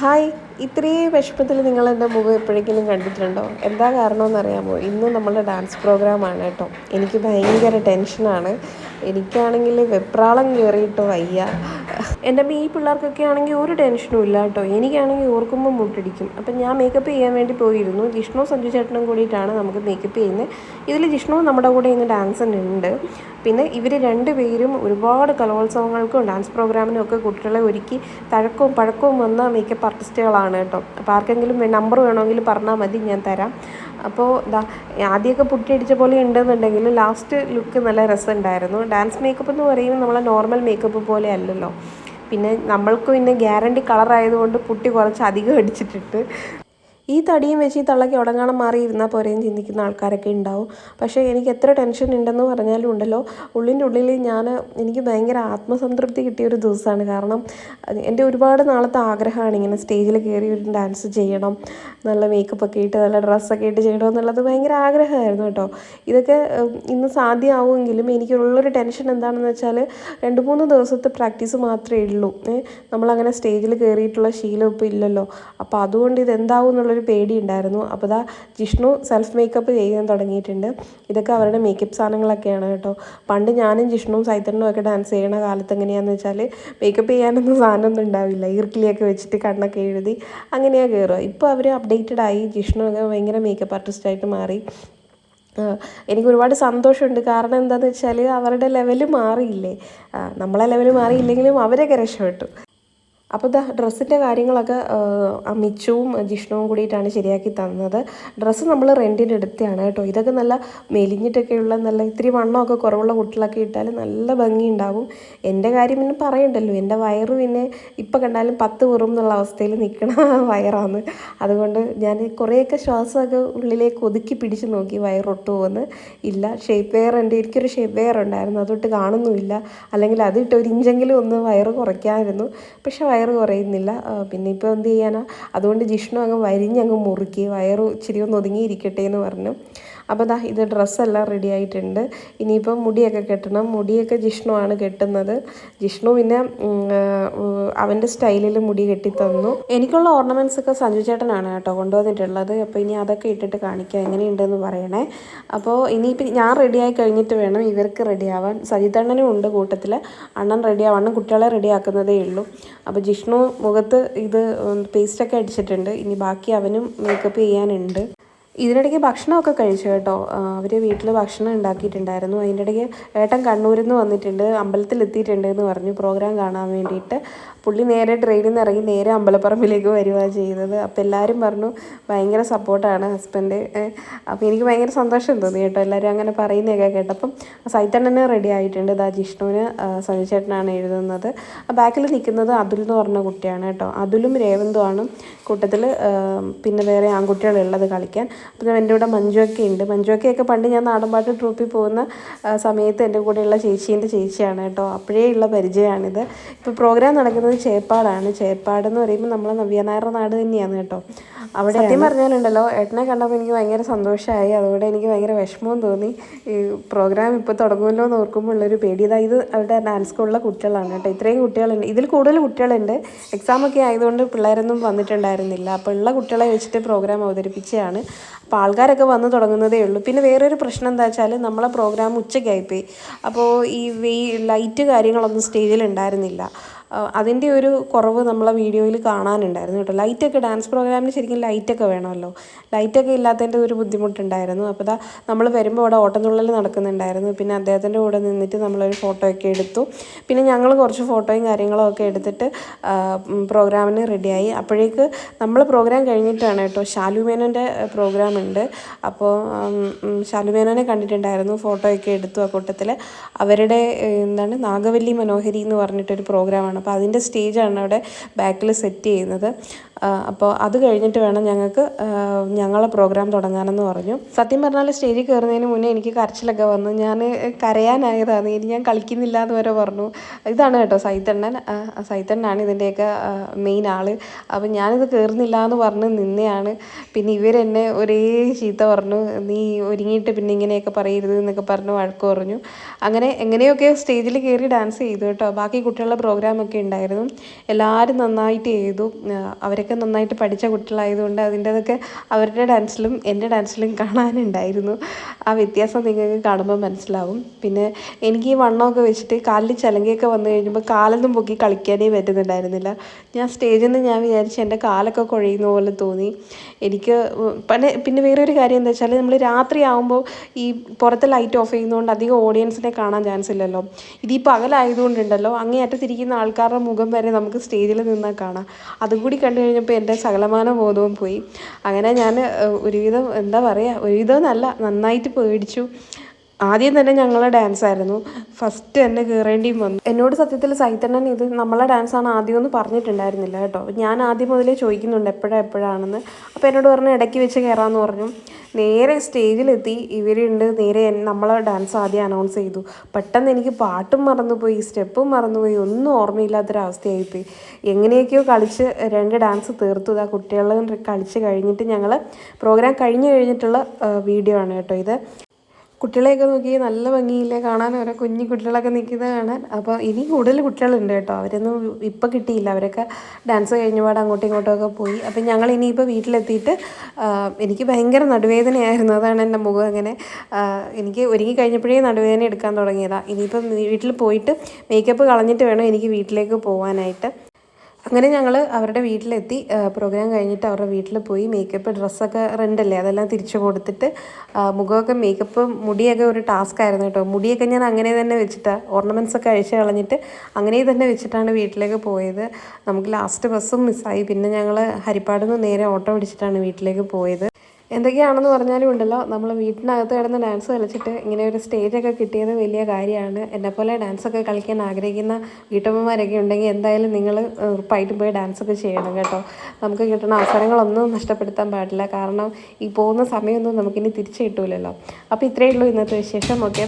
Hi. ഇത്രയും വിഷമത്തിൽ നിങ്ങൾ എന്റെ മുഖം എപ്പോഴെങ്കിലും കണ്ടിട്ടുണ്ടോ? എന്താ കാരണമെന്ന് അറിയാമോ ഇന്ന് നമ്മളുടെ ഡാൻസ് പ്രോഗ്രാമാണ് കേട്ടോ. എനിക്ക് ഭയങ്കര ടെൻഷനാണ് എനിക്കാണെങ്കിൽ വെപ്രാളം കയറിയിട്ട് വയ്യ. എന്റെ മീ പിള്ളേർക്കൊക്കെ ആണെങ്കിൽ ഒരു ടെൻഷനും ഇല്ല കേട്ടോ. എനിക്കാണെങ്കിൽ ഓർക്കുമ്പോൾ മുട്ടടിക്കും. അപ്പം ഞാൻ മേക്കപ്പ് ചെയ്യാൻ വേണ്ടി പോയിരുന്നു. ജിഷ്ണു സഞ്ജു ചേട്ടനും കൂടിയിട്ടാണ് നമുക്ക് മേക്കപ്പ് ചെയ്യുന്നത്. ഇതിൽ ജിഷ്ണു നമ്മുടെ കൂടെ ഇന്ന് ഡാൻസിനുണ്ട് പിന്നെ ഇവർ രണ്ടുപേരും ഒരുപാട് കലോത്സവങ്ങൾക്കും ഡാൻസ് പ്രോഗ്രാമിനും ഒക്കെ കുട്ടികളെ ഒരുക്കി തഴക്കവും പഴക്കവും വന്ന മേക്കപ്പ് ആർട്ടിസ്റ്റുകളാണ് കേട്ടോ. അപ്പോൾ ആർക്കെങ്കിലും നമ്പർ വേണമെങ്കിൽ പറഞ്ഞാൽ മതി ഞാൻ തരാം. അപ്പോൾ ഇതാ ആദ്യമൊക്കെ പുട്ടിയടിച്ച പോലെ ഉണ്ടെന്നുണ്ടെങ്കിൽ ലാസ്റ്റ് ലുക്ക് നല്ല രസമുണ്ടായിരുന്നു. ഡാൻസ് മേക്കപ്പ് എന്ന് പറയുമ്പോൾ നമ്മളെ നോർമൽ മേക്കപ്പ് പോലെ അല്ലല്ലോ. പിന്നെ നമ്മൾക്ക് പിന്നെ ഗ്യാരണ്ടി കളർ ആയതുകൊണ്ട് പുട്ടി കുറച്ച് അധികം അടിച്ചിട്ടിട്ട് ഈ തടിയും വെച്ച് ഈ തള്ളയ്ക്ക് ഉടങ്ങാണം മാറിയിരുന്നാൽ പോരെയും ചിന്തിക്കുന്ന ആൾക്കാരൊക്കെ ഉണ്ടാവും. പക്ഷേ എനിക്ക് എത്ര ടെൻഷൻ ഉണ്ടെന്ന് പറഞ്ഞാലും ഉണ്ടല്ലോ. ഉള്ളിന്റെ ഉള്ളിൽ ഞാൻ എനിക്ക് ഭയങ്കര ആത്മസംതൃപ്തി കിട്ടിയ ഒരു ദിവസമാണ്. കാരണം എന്റെ ഒരുപാട് നാളത്തെ ആഗ്രഹമാണ് ഇങ്ങനെ സ്റ്റേജിൽ കയറി ഒരു ഡാൻസ് ചെയ്യണം നല്ല മേക്കപ്പ് ഒക്കെ ഇട്ട് നല്ല ഡ്രസ്സൊക്കെ ഇട്ട് ചെയ്യണം എന്നുള്ളത് ഭയങ്കര ആഗ്രഹമായിരുന്നു കേട്ടോ. ഇതൊക്കെ ഇന്ന് സാധ്യമാവുമെങ്കിലും എനിക്കുള്ളൊരു ടെൻഷൻ എന്താണെന്ന് വെച്ചാൽ രണ്ട് മൂന്ന് ദിവസത്തെ പ്രാക്ടീസ് മാത്രമേ ഉള്ളൂ. നമ്മളങ്ങനെ സ്റ്റേജിൽ കയറിയിട്ടുള്ള ശീലം ഇപ്പോൾ ഇല്ലല്ലോ. അപ്പോൾ അതുകൊണ്ട് ഇത് എന്താവും എന്നുള്ളൊരു പേടി ഉണ്ടായിരുന്നു അപ്പോൾ ഇതാ ജിഷ്ണു സെൽഫ് മേക്കപ്പ് ചെയ്യാൻ തുടങ്ങിയിട്ടുണ്ട്. ഇതൊക്കെ അവരുടെ മേക്കപ്പ് സാധനങ്ങളൊക്കെയാണ് കേട്ടോ. പണ്ട് ഞാനും ജിഷ്ണുവും സൈത്തണ്ണും ഒക്കെ ഡാൻസ് ചെയ്യണ കാലത്ത് എങ്ങനെയാണെന്ന് വെച്ചാൽ മേക്കപ്പ് ചെയ്യാനൊന്നും സാധനമൊന്നും ഉണ്ടാവില്ല. ഈർക്കിലിയൊക്കെ വെച്ചിട്ട് കണ്ണൊക്കെ എഴുതി അങ്ങനെയാണ് കയറുക ഇപ്പോൾ അവർ അപ്ഡേറ്റഡ് ആയി. ജിഷ്ണു ഒക്കെ ഭയങ്കര മേക്കപ്പ് ആർട്ടിസ്റ്റായിട്ട് മാറി. എനിക്ക് ഒരുപാട് സന്തോഷമുണ്ട്. കാരണം എന്താണെന്ന് വെച്ചാൽ അവരുടെ ലെവൽ മാറിയില്ലേ? നമ്മളെ ലെവൽ മാറിയില്ലെങ്കിലും അവരൊക്കെ രക്ഷപ്പെട്ടു. അപ്പോൾ ദാ ഡ്രസ്സിന്റെ കാര്യങ്ങളൊക്കെ അമിച്ചുവും ജിഷ്ണുവും കൂടിയിട്ടാണ് ശരിയാക്കി തന്നത്. ഡ്രസ്സ് നമ്മൾ റെന്റിന് എടുത്തതാണ് കേട്ടോ. ഇതൊക്കെ നല്ല മെലിഞ്ഞിട്ടൊക്കെയുള്ള നല്ല ഇത്തിരി വണ്ണമൊക്കെ കുറവുള്ള കുട്ടികളൊക്കെ ഇട്ടാൽ നല്ല ഭംഗി ഉണ്ടാവും എന്റെ കാര്യം പിന്നെ പറയണ്ടല്ലോ. എന്റെ വയറ് പിന്നെ ഇപ്പം കണ്ടാലും പത്ത് വെറും എന്നുള്ള അവസ്ഥയിൽ നിൽക്കണ വയറാണ് അതുകൊണ്ട് ഞാൻ കുറേയൊക്കെ ശ്വാസമൊക്കെ ഉള്ളിലേക്ക് ഒതുക്കി പിടിച്ച് നോക്കി വയറൊട്ടു പോകുന്നു ഇല്ല ഷേപ്പ് വെയർ ഉണ്ട്. എനിക്കൊരു ഷേപ്പ് വെയർ ഉണ്ടായിരുന്നു. അതൊട്ട് കാണുന്നുമില്ല. അല്ലെങ്കിൽ അതിട്ട് ഒരു ഇഞ്ചെങ്കിലും ഒന്ന് വയറ് കുറയ്ക്കാമായിരുന്നു പക്ഷെ വയറ് കുറയുന്നില്ല. പിന്നെ ഇപ്പോൾ എന്ത് ചെയ്യാനാണ് അതുകൊണ്ട് ജിഷ്ണു അങ്ങ് വരിഞ്ഞങ്ങ് മുറുക്കി വയറ് ഇച്ചിരി ഒന്ന് ഒതുങ്ങിയിരിക്കട്ടെ എന്ന് പറഞ്ഞു. അപ്പോൾ ദാ ഇത് ഡ്രസ്സെല്ലാം റെഡി ആയിട്ടുണ്ട്. ഇനിയിപ്പോൾ മുടിയൊക്കെ കെട്ടണം. മുടിയൊക്കെ ജിഷ്ണു ആണ് കെട്ടുന്നത്. ജിഷ്ണു പിന്നെ അവന്റെ സ്റ്റൈലിൽ മുടി കെട്ടി തന്നു എനിക്കുള്ള ഓർണമെന്റ്സ് ഒക്കെ സഞ്ജു ചേട്ടനാണ് കേട്ടോ കൊണ്ടുവന്നിട്ടുള്ളത്. അപ്പോൾ ഇനി അതൊക്കെ ഇട്ടിട്ട് കാണിക്കാം. എങ്ങനെയുണ്ടെന്ന് പറയണേ. അപ്പോൾ ഇനിയിപ്പോൾ ഞാൻ റെഡിയായി കഴിഞ്ഞിട്ട് വേണം ഇവർക്ക് റെഡിയാവാൻ സജിതണ്ണനും ഉണ്ട് കൂട്ടത്തിൽ അണ്ണൻ റെഡിയാവും അണ്ണൻ കുട്ടികളെ റെഡിയാക്കുന്നതേ ഉള്ളൂ. അപ്പോൾ ജിഷ്ണു മുഖത്ത് ഇത് പേസ്റ്റൊക്കെ അടിച്ചിട്ടുണ്ട്. ഇനി ബാക്കി അവനും മേക്കപ്പ് ചെയ്യാനുണ്ട്. ഇതിനിടയ്ക്ക് ഭക്ഷണമൊക്കെ കഴിച്ചു കേട്ടോ. അവർ വീട്ടിൽ ഭക്ഷണം ഉണ്ടാക്കിയിട്ടുണ്ടായിരുന്നു. അതിന്റെ ഇടയ്ക്ക് ഏട്ടൻ കണ്ണൂരിൽ നിന്ന് വന്നിട്ടുണ്ട് അമ്പലത്തിൽ എത്തിയിട്ടുണ്ട് എന്ന് പറഞ്ഞു. പ്രോഗ്രാം കാണാൻ വേണ്ടിയിട്ട് പുള്ളി നേരെ ട്രെയിനിൽ നിന്ന് ഇറങ്ങി നേരെ അമ്പലപ്പറമ്പിലേക്ക് വരികയാണ് ചെയ്തത്. അപ്പോൾ എല്ലാവരും പറഞ്ഞു ഭയങ്കര സപ്പോർട്ടാണ് ഹസ്ബൻഡ് അപ്പോൾ എനിക്ക് ഭയങ്കര സന്തോഷം തോന്നി കേട്ടോ എല്ലാവരും അങ്ങനെ പറയുന്നതൊക്കെ കേട്ടപ്പം സൈത്തണ്ണന് റെഡി ആയിട്ടുണ്ട്. ദാ ജിഷ്ണുവിന് സഞ്ജുചേട്ടനാണ് എഴുതുന്നത്. ബാക്കിൽ നിൽക്കുന്നത് അതുൽ എന്ന് പറഞ്ഞ കുട്ടിയാണ് കേട്ടോ. അതുലും രേവന്തുമാണ് കൂട്ടത്തിൽ പിന്നെ വേറെ ആൺകുട്ടികളുള്ളത് കളിക്കാൻ. അപ്പോൾ എന്റെ കൂടെ മഞ്ജുവൊക്കെ ഉണ്ട്. മഞ്ജുവൊക്കെയൊക്കെ പണ്ട് ഞാൻ നാടൻപാട്ട് ട്രൂപ്പിൽ പോകുന്ന സമയത്ത് എന്റെ കൂടെയുള്ള ചേച്ചീന്റെ ചേച്ചിയാണ് കേട്ടോ. അപ്പോഴേ ഉള്ള പരിചയമാണിത്. ഇപ്പോൾ പ്രോഗ്രാം നടക്കുന്നത് ചേപ്പാടാണ്. ചേപ്പാട് എന്ന് പറയുമ്പോൾ നമ്മളെ നവ്യനായർ നാട് തന്നെയാണ് കേട്ടോ. അവിടെ സത്യം പറഞ്ഞാലുണ്ടല്ലോ ഏട്ടനെ കണ്ടപ്പോൾ എനിക്ക് ഭയങ്കര സന്തോഷമായി. അതുകൊണ്ട് എനിക്ക് ഭയങ്കര വിഷമവും തോന്നി. ഈ പ്രോഗ്രാം ഇപ്പോൾ തുടങ്ങുമല്ലോ എന്ന് ഓർക്കുമ്പോൾ ഉള്ളൊരു പേടി. ഇതാ ഇത് അവിടെ ഡാൻസ് സ്കൂളിലെ കുട്ടികളാണ് കേട്ടോ. ഇത്രയും കുട്ടികളുണ്ട്. ഇതിൽ കൂടുതൽ കുട്ടികളുണ്ട്. എക്സാമൊക്കെ ആയതുകൊണ്ട് പിള്ളേരൊന്നും വന്നിട്ടുണ്ടായിരുന്നില്ല. അപ്പോൾ ഉള്ള കുട്ടികളെ വെച്ചിട്ട് പ്രോഗ്രാം അവതരിപ്പിച്ചതാണ്. അപ്പോൾ ആൾക്കാരൊക്കെ വന്ന് തുടങ്ങുന്നതേ ഉള്ളൂ. പിന്നെ വേറൊരു പ്രശ്നം എന്താ വെച്ചാൽ നമ്മളെ പ്രോഗ്രാം ഉച്ചയ്ക്കായിപ്പോയി. അപ്പോൾ ഈ വെയിൽ ലൈറ്റ് കാര്യങ്ങളൊന്നും സ്റ്റേജിൽ ഉണ്ടായിരുന്നില്ല. അതിന്റെ ഒരു കുറവ് നമ്മളെ വീഡിയോയിൽ കാണാനുണ്ടായിരുന്നു കേട്ടോ. ലൈറ്റൊക്കെ ഡാൻസ് പ്രോഗ്രാമിന് ശരിക്കും ലൈറ്റൊക്കെ വേണമല്ലോ. ലൈറ്റൊക്കെ ഇല്ലാത്തതിന്റെ ഒരു ബുദ്ധിമുട്ടുണ്ടായിരുന്നു. അപ്പോൾ ഇതാ നമ്മൾ വരുമ്പോൾ അവിടെ ഓട്ടംതുള്ളൽ നടക്കുന്നുണ്ടായിരുന്നു. പിന്നെ അദ്ദേഹത്തിന്റെ കൂടെ നിന്നിട്ട് നമ്മളൊരു ഫോട്ടോ ഒക്കെ എടുത്തു. പിന്നെ ഞങ്ങൾ കുറച്ച് ഫോട്ടോയും കാര്യങ്ങളും ഒക്കെ എടുത്തിട്ട് പ്രോഗ്രാമിന് റെഡിയായി അപ്പോഴേക്ക് നമ്മൾ പ്രോഗ്രാം കഴിഞ്ഞിട്ടാണ് കേട്ടോ. ഷാലുമേനന്റെ പ്രോഗ്രാം ഉണ്ട്. അപ്പോൾ ഷാലുമേനനെ കണ്ടിട്ടുണ്ടായിരുന്നു. ഫോട്ടോയൊക്കെ എടുത്തു ആ കൂട്ടത്തിൽ അവരുടെ എന്താണ് നാഗവല്ലി മനോഹരി എന്ന് പറഞ്ഞിട്ടൊരു പ്രോഗ്രാമാണ്. അപ്പോൾ അതിന്റെ സ്റ്റേജാണ് അവിടെ ബാക്കിൽ സെറ്റ് ചെയ്യുന്നത്. അപ്പോൾ അത് കഴിഞ്ഞിട്ട് വേണം ഞങ്ങൾക്ക് ഞങ്ങളെ പ്രോഗ്രാം തുടങ്ങാനെന്ന് പറഞ്ഞു. സത്യം പറഞ്ഞാൽ സ്റ്റേജിൽ കയറുന്നതിന് മുന്നേ എനിക്ക് കരച്ചിലൊക്കെ വന്നു. ഞാൻ കരയാനായതാണ്. ഇനി ഞാൻ കളിക്കുന്നില്ല എന്ന് വരെ പറഞ്ഞു. ഇതാണ് കേട്ടോ സൈത്തണ്ണൻ സൈത്തണ്ണനാണ് ഇതിന്റെയൊക്കെ മെയിൻ ആൾ അപ്പം ഞാനിത് കയറുന്നില്ല എന്ന് പറഞ്ഞ് നിന്നെയാണ്. പിന്നെ ഇവരെന്നെ ഒരേ ചീത്ത പറഞ്ഞു. നീ ഒരുങ്ങിയിട്ട് പിന്നെ ഇങ്ങനെയൊക്കെ പറയരുത് എന്നൊക്കെ പറഞ്ഞ് വഴക്ക് പറഞ്ഞു. അങ്ങനെ എങ്ങനെയൊക്കെ സ്റ്റേജിൽ കയറി ഡാൻസ് ചെയ്തു കേട്ടോ. ബാക്കി കുട്ടികളുടെ പ്രോഗ്രാമൊക്കെ ഉണ്ടായിരുന്നു. എല്ലാവരും നന്നായിട്ട് ചെയ്തു. അവരൊക്കെ അവരൊക്കെ നന്നായിട്ട് പഠിച്ച കുട്ടികളായതുകൊണ്ട് അതിന്റെതൊക്കെ അവരുടെ ഡാൻസിലും എന്റെ ഡാൻസിലും കാണാനുണ്ടായിരുന്നു. ആ വ്യത്യാസം നിങ്ങൾക്ക് കാണുമ്പോൾ മനസ്സിലാവും. പിന്നെ എനിക്ക് ഈ വണ്ണമൊക്കെ വെച്ചിട്ട് കാലിൽ ചലങ്കയൊക്കെ വന്നു കഴിഞ്ഞപ്പോൾ കാലൊന്നും പൊക്കി കളിക്കാനേ പറ്റുന്നുണ്ടായിരുന്നില്ല. ഞാൻ സ്റ്റേജിൽ നിന്ന് ഞാൻ വിചാരിച്ച് എന്റെ കാലൊക്കെ കുഴയുന്ന പോലെ തോന്നി. എനിക്ക് പിന്നെ പിന്നെ വേറൊരു കാര്യം എന്താ വെച്ചാൽ നമ്മൾ രാത്രി ആകുമ്പോൾ ഈ പുറത്തെ ലൈറ്റ് ഓഫ് ചെയ്യുന്നതുകൊണ്ട് അധികം ഓഡിയൻസിനെ കാണാൻ ചാൻസ് ഇല്ലല്ലോ. ഇത് പകലായതുകൊണ്ടുണ്ടല്ലോ അങ്ങേ അറ്റത്തിരിക്കുന്ന ആൾക്കാരുടെ മുഖം വരെ നമുക്ക് സ്റ്റേജിൽ നിന്നാൽ കാണാം. അതും കൂടി കണ്ടു കഴിഞ്ഞപ്പോൾ എന്റെ സകലമാന ബോധവും പോയി. അങ്ങനെ ഞാൻ ഒരുവിധം എന്താ പറയുക ഒരുവിധം നല്ല നന്നായിട്ട് പേടിച്ചു. ആദ്യം തന്നെ ഞങ്ങളെ ഡാൻസ് ആയിരുന്നു. ഫസ്റ്റ് തന്നെ കയറേണ്ടിയും വന്നു. എന്നോട് സത്യത്തിൽ സൈത്തണ്ണൻ ഇത് നമ്മളെ ഡാൻസാണ് ആദ്യം ഒന്ന് പറഞ്ഞിട്ടുണ്ടായിരുന്നില്ല കേട്ടോ. ഞാൻ ആദ്യം മുതലേ ചോദിക്കുന്നുണ്ട് എപ്പോഴാണ് എപ്പോഴാണെന്ന്. അപ്പോൾ എന്നോട് പറഞ്ഞു ഇടയ്ക്ക് വെച്ച് കയറാമെന്ന് പറഞ്ഞു. നേരെ സ്റ്റേജിലെത്തി. ഇവരുണ്ട്. നേരെ നമ്മൾ ഡാൻസ് ആദ്യം അനൗൺസ് ചെയ്തു. പെട്ടെന്ന് എനിക്ക് പാട്ടും മറന്നുപോയി. സ്റ്റെപ്പും മറന്നുപോയി. ഒന്നും ഓർമ്മയില്ലാത്തൊരവസ്ഥയായിപ്പോയി. എങ്ങനെയൊക്കെയോ കളിച്ച് രണ്ട് ഡാൻസ് തീർത്തു. ആ കുട്ടികളും കളിച്ച് കഴിഞ്ഞിട്ട് ഞങ്ങൾ പ്രോഗ്രാം കഴിഞ്ഞ് കഴിഞ്ഞിട്ടുള്ള വീഡിയോ ആണ് കേട്ടോ ഇത്. കുട്ടികളെയൊക്കെ നോക്കി നല്ല ഭംഗിയില്ലേ കാണാൻ? ഓരോ കുഞ്ഞു കുട്ടികളൊക്കെ നിൽക്കുന്നത് കാണാൻ. അപ്പോൾ ഇനി കൂടുതൽ കുട്ടികളുണ്ട് കേട്ടോ. അവരൊന്നും ഇപ്പം കിട്ടിയില്ല. അവരൊക്കെ ഡാൻസ് കഴിഞ്ഞപാട് അങ്ങോട്ടും ഇങ്ങോട്ടും ഒക്കെ പോയി. അപ്പം ഞങ്ങൾ ഇനിയിപ്പോൾ വീട്ടിലെത്തിയിട്ട് എനിക്ക് ഭയങ്കര നടുവേദനയായിരുന്നു. അതാണ് എന്റെ മുഖം അങ്ങനെ എനിക്ക് ഒരുങ്ങി കഴിഞ്ഞപ്പോഴേ നടുവേദന എടുക്കാൻ തുടങ്ങിയതാണ് ഇനിയിപ്പം വീട്ടിൽ പോയിട്ട് മേക്കപ്പ് കളഞ്ഞിട്ട് വേണം എനിക്ക് വീട്ടിലേക്ക് പോകാനായിട്ട് അങ്ങനെ ഞങ്ങൾ അവരുടെ വീട്ടിലെത്തി പ്രോഗ്രാം കഴിഞ്ഞിട്ട് അവരുടെ വീട്ടിൽ പോയി മേക്കപ്പ് ഡ്രസ്സൊക്കെ റെന്റല്ലേ അതെല്ലാം തിരിച്ചു കൊടുത്തിട്ട് മുഖമൊക്കെ മേക്കപ്പ് മുടിയൊക്കെ ഒരു ടാസ്ക് ആയിരുന്നു കേട്ടോ. മുടിയൊക്കെ ഞാൻ അങ്ങനെ തന്നെ വെച്ചിട്ടാണ് ഓർണമെന്റ്സ് ഒക്കെ അഴിച്ച് കളഞ്ഞിട്ട് അങ്ങനെ തന്നെ വെച്ചിട്ടാണ് വീട്ടിലേക്ക് പോയത്. നമുക്ക് ലാസ്റ്റ് ബസ്സും മിസ്സായി പിന്നെ ഞങ്ങൾ ഹരിപ്പാട് നിന്ന് നേരെ ഓട്ടോ പിടിച്ചിട്ടാണ് വീട്ടിലേക്ക് പോയത്. എന്തൊക്കെയാണെന്ന് പറഞ്ഞാലും ഉണ്ടല്ലോ. നമ്മൾ വീട്ടിനകത്ത് കിടന്ന് ഡാൻസ് കളിച്ചിട്ട് ഇങ്ങനെ ഒരു സ്റ്റേജൊക്കെ കിട്ടിയത് വലിയ കാര്യമാണ്. എന്നെപ്പോലെ ഡാൻസൊക്കെ കളിക്കാൻ ആഗ്രഹിക്കുന്ന വീട്ടമ്മമാരൊക്കെ ഉണ്ടെങ്കിൽ എന്തായാലും നിങ്ങൾ ഉറപ്പായിട്ടും പോയി ഡാൻസൊക്കെ ചെയ്യണം കേട്ടോ. നമുക്ക് കിട്ടുന്ന അവസരങ്ങളൊന്നും നഷ്ടപ്പെടുത്താൻ പാടില്ല. കാരണം ഈ പോകുന്ന സമയമൊന്നും നമുക്കിനി തിരിച്ചു കിട്ടൂലല്ലോ. അപ്പോൾ ഇത്രയേ ഉള്ളൂ ഇന്നത്തെ വിശേഷം. ഓക്കെ